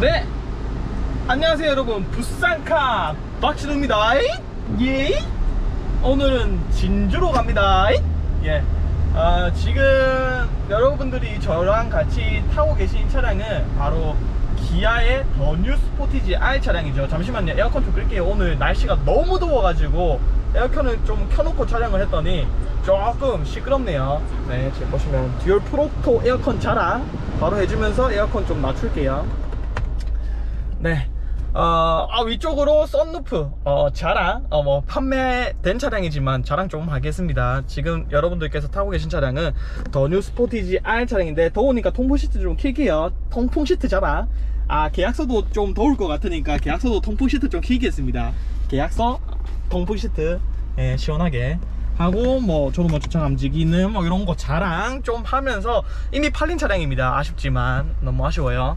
네. 안녕하세요 여러분. 부산카 박진우입니다. 예. 오늘은 진주로 갑니다. 예. 아, 지금 여러분들이 저랑 같이 타고 계신 차량은 바로 기아의 더 뉴 스포티지 R 차량이죠. 잠시만요. 에어컨 좀 끌게요. 오늘 날씨가 너무 더워가지고 에어컨을 좀 켜놓고 촬영을 했더니 조금 시끄럽네요. 네 지금 보시면 듀얼 프로토 에어컨 자랑 바로 해주면서 에어컨 좀 낮출게요 네. 어, 아, 위쪽으로 썬루프, 어, 자랑, 어, 뭐, 판매된 차량이지만 자랑 좀 하겠습니다. 지금 여러분들께서 타고 계신 차량은 더 뉴 스포티지 R 차량인데, 더우니까 통풍 시트 좀 킬게요. 통풍 시트 자랑. 아, 계약서도 좀 더울 것 같으니까 계약서도 통풍 시트 좀 킬겠습니다. 계약서, 통풍 시트, 예, 시원하게. 하고 뭐 저도 뭐 주차 감지 기능 뭐 이런 거 자랑 좀 하면서 이미 팔린 차량입니다 아쉽지만 너무 아쉬워요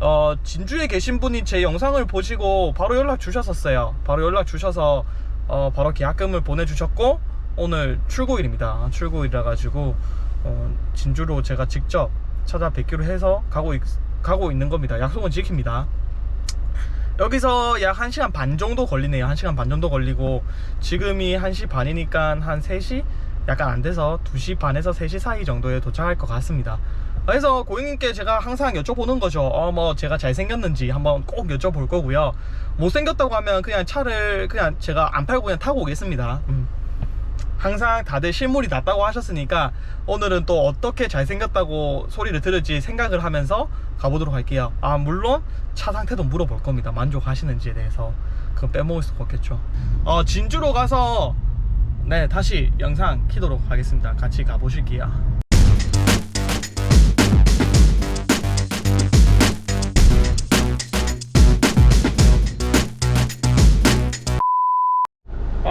어, 진주에 계신 분이 제 영상을 보시고 바로 연락 주셨었어요. 바로 연락 주셔서 어, 바로 계약금을 보내주셨고 오늘 출고일입니다. 출고일이라 가지고 어, 진주로 제가 직접 찾아뵙기로 해서 가고 있, 가고 있는 겁니다. 약속은 지킵니다. 여기서 약 1시간 반 정도 걸리네요. 1시간 반 정도 걸리고 지금이 1시 반이니까 한 3시 약간 안 돼서 2시 반에서 3시 사이 정도에 도착할 것 같습니다. 그래서 고객님께 제가 항상 여쭤보는 거죠. 어, 뭐 제가 잘생겼는지 한번 꼭 여쭤볼 거고요. 못생겼다고 하면 그냥 차를 그냥 제가 안 팔고 그냥 타고 오겠습니다. 음. 항상 다들 실물이 낫다고 하셨으니까 오늘은 또 어떻게 잘생겼다고 소리를 들을지 생각을 하면서 가보도록 할게요. 아, 물론 차 상태도 물어볼 겁니다. 만족하시는지에 대해서. 그건 빼먹을 수가 없겠죠. 어, 진주로 가서 네, 다시 영상 키도록 하겠습니다. 같이 가보실게요.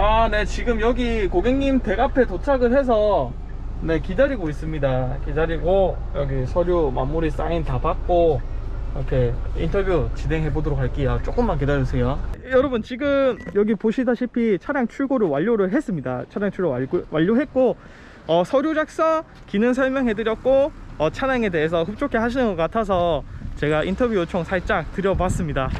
아, 네, 지금 여기 고객님 댁 앞에 도착을 해서 네, 기다리고 있습니다. 기다리고 여기 서류 마무리 사인 다 받고 이렇게 인터뷰 진행해 보도록 할게요. 조금만 기다려주세요. 여러분, 지금 여기 보시다시피 차량 출고를 완료를 했습니다. 차량 출고 완료, 완료했고, 어, 서류 작성, 기능 설명해 드렸고, 어, 차량에 대해서 흡족해 하시는 것 같아서 제가 인터뷰 요청 살짝 드려봤습니다.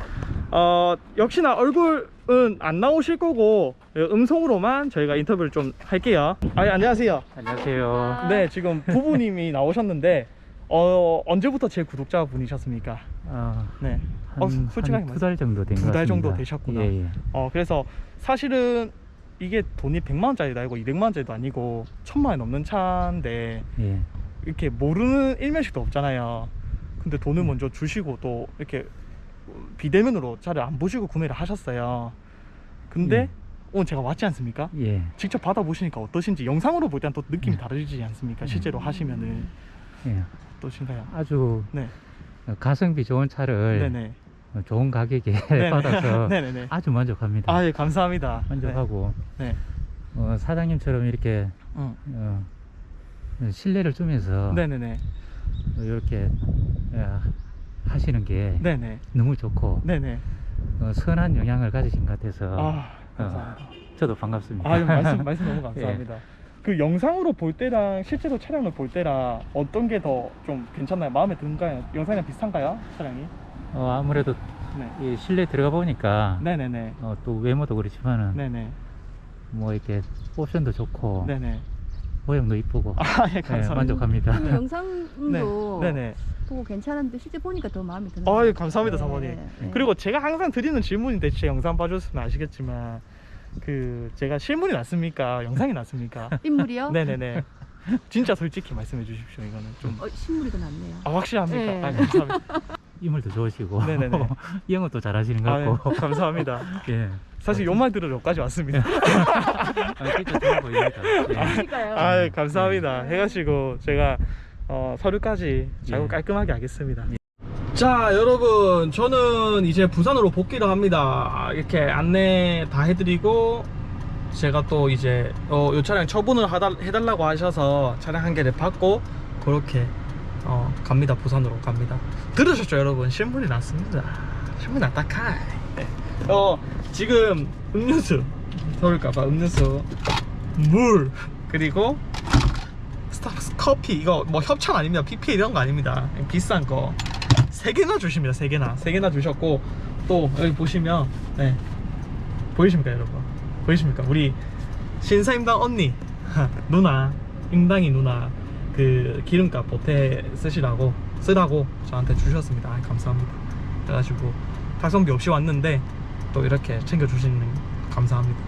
어, 역시나 얼굴은 안 나오실 거고 음성으로만 저희가 인터뷰를 좀 할게요. 아, 예, 안녕하세요. 안녕하세요. 네, 지금 부부님이 나오셨는데 어, 언제부터 제 구독자 분이셨습니까? 어, 네. 어, 한, 솔직하게 한두달 정도 된것두 같습니다. 달 정도 되셨구나. 예, 예. 어, 그래서 사실은 이게 돈이 100만 원짜리도 아니고 200만 원짜리도 아니고 1000만 원 넘는 차인데 예. 이렇게 모르는 일면식도 없잖아요. 근데 돈을 먼저 주시고 또 이렇게 비대면으로 차를 안 보시고 구매를 하셨어요. 근데 예. 오늘 제가 왔지 않습니까? 예. 직접 받아보시니까 어떠신지 영상으로 볼 때는 또 느낌이 다르지 않습니까? 실제로 하시면은 예. 어떠신가요? 아주 네, 가성비 좋은 차를 네네. 좋은 가격에 네네. 받아서 네네네. 아주 만족합니다. 아, 예, 감사합니다. 만족하고 네. 네. 어, 사장님처럼 이렇게 응. 어, 신뢰를 주면서 네네네. 이렇게 예, 하시는 게 네네. 너무 좋고 네네. 어, 선한 영향을 가지신 것 같아서 아, 감사합니다. 저도 반갑습니다. 아, 예, 말씀, 말씀 너무 감사합니다. 그 영상으로 볼 때랑 실제로 차량을 볼 때랑 어떤 게 더 좀 괜찮나요? 마음에 드는가요? 영상이랑 비슷한가요? 차량이? 어, 아무래도 네. 이 실내 들어가 보니까 네네네. 어, 또 외모도 그렇지만은 네네. 뭐 이렇게 옵션도 좋고 네네. 모양도 이쁘고 아, 예, 네, 감사합니다. 만족합니다. 그 영상도 네. 네네. 보고 괜찮은데 실제 보니까 더 마음에 드는 아, 예, 것 감사합니다. 사모님. 네, 네. 그리고 제가 항상 드리는 질문인데 제 영상 봐주셨으면 아시겠지만 그 제가 실물이 낫습니까? 영상이 낫습니까? 인물이요? 네네네. 진짜 솔직히 말씀해 주십시오. 이거는 좀. 어, 신물이 더 낫네요. 아 확실합니까? 네. 아, 감사합니다. 인물도 좋으시고 네네네. 영어도 잘하시는 것 아, 같고 예, 감사합니다. 예. 사실 요말 들으러 여기까지 왔습니다. 아, 진짜 좋아 보입니다. 예. 그러니까요. 아 예, 감사합니다. 해가지고 제가 어, 서류까지 작업 예. 깔끔하게 하겠습니다. 자 여러분 저는 이제 부산으로 복귀를 합니다. 이렇게 안내 다 해드리고 제가 또 이제 어, 이 차량 처분을 하다, 해달라고 하셔서 차량 한 개를 받고 그렇게 어, 갑니다. 부산으로 갑니다. 들으셨죠 여러분? 신문이 났습니다. 신문이 났다 카이. 네. 어 지금 음료수 더울까봐 음료수 물 그리고 스타벅스 커피 이거 뭐 협찬 아닙니다 PPL 이런 거 아닙니다 비싼 거세 개나 주십니다. 세 개나 세 개나 주셨고 또 여기 보시면 네 보이십니까 여러분? 보이십니까? 우리 신사임당 언니 누나 임당이 누나 그 기름값 보태 쓰시라고 쓰라고 저한테 주셨습니다. 아, 감사합니다. 그래가지고 탁송비 없이 왔는데 또 이렇게 챙겨주시는 감사합니다.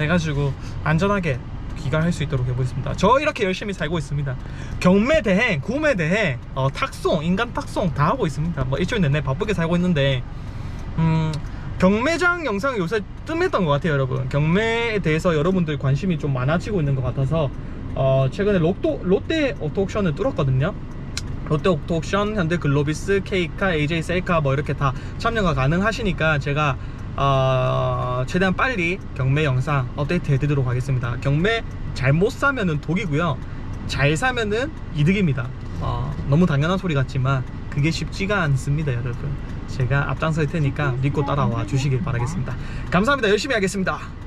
해가지고 안전하게 귀가할 수 있도록 해보겠습니다. 저 이렇게 열심히 살고 있습니다. 경매 대행, 구매 대행, 어, 탁송, 인간 탁송 다 하고 있습니다. 뭐 일주일 내내 바쁘게 살고 있는데 음, 경매장 영상이 요새 뜸했던 것 같아요, 여러분. 경매에 대해서 여러분들 관심이 좀 많아지고 있는 것 같아서 어, 최근에 롯도, 롯데 오토옥션을 뚫었거든요. 롯데 오토옥션, 현대 글로비스, 케이카, AJ 셀카 뭐 이렇게 다 참여가 가능하시니까 제가 어, 최대한 빨리 경매 영상 업데이트 해드리도록 하겠습니다. 경매 잘못 사면은 독이고요. 잘 사면은 이득입니다. 어, 너무 당연한 소리 같지만 그게 쉽지가 않습니다, 여러분. 제가 앞장설 테니까 믿고 따라와 주시길 바라겠습니다. 감사합니다. 열심히 하겠습니다.